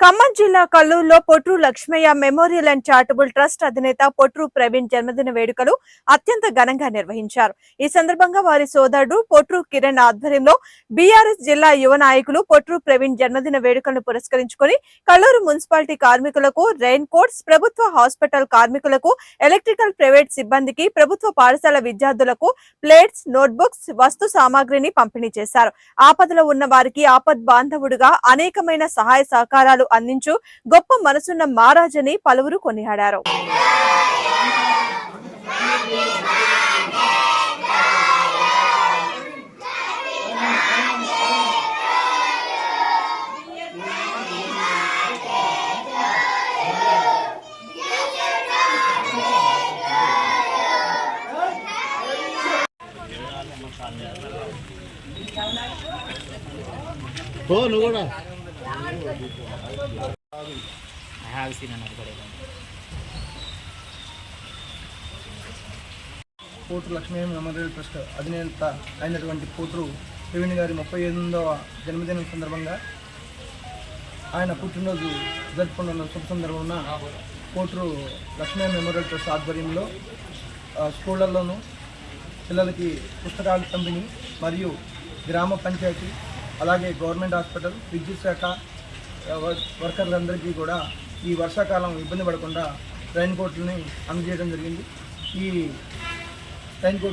ఖమ్మం జిల్లా కల్లూరులో Potru Lakshmaiah memorial and charitable trust అధినేత పొట్రు ప్రవీణ్ జన్మదిన వేడుకలు అత్యంత ఘనంగా నిర్వహించారు. ఈ సందర్భంగా వారి సోదరుడు పొట్రు కిరణ్ ఆధ్వర్యంలో బీఆర్ఎస్ జిల్లా యువ నాయకులు పొట్రు ప్రవీణ్ జన్మదిన వేడుకలను పురస్కరించుకొని కల్లూరు మున్సిపాలిటీ కార్మికులకు రెయిన్ కోట్స్ ప్రభుత్వ హాస్పిటల్ కార్మికులకు ఎలక్ట్రికల్ ప్రైవేట్ సిబ్బందికి ప్రభుత్వ పాఠశాల విద్యార్థులకు ప్లేట్స్ నోట్బుక్స్ వస్తు సామాగ్రిని పంపిణీ చేశారు. ఆపదలో ఉన్న వారికి ఆపద్ బాంధవుడుగా అనేకమైన సహాయ సహకారాలు అందించు. గొప్ప మనసున్న మహారాజని పలువురు కొనియాడారు. ఓ నువ్వు కూడా. I have seen another video. Potru Lakshmi memorial trust అధినేత అయినటువంటి పోతురు ప్రవీణ్ గారి ముప్పై ఎనిమిదవ జన్మదినం సందర్భంగా ఆయన పుట్టినరోజు జరుపుకున్న శుభ సందర్భంలో పోట్రు లక్ష్మీ మెమోరియల్ ట్రస్ట్ ఆధ్వర్యంలో ఆ, స్కూళ్ళల్లోనూ పిల్లలకి పుస్తకాలు పంపిణీ మరియు గ్రామ పంచాయతీ అలాగే గవర్నమెంట్ హాస్పిటల్ విద్యుత్ శాఖ వర్- వర్కర్లందరికీ కూడా ఈ వర్షాకాలం ఇబ్బంది పడకుండా రైన్ కోట్లని అందజేయడం జరిగింది. ఈ రైన్ కోట్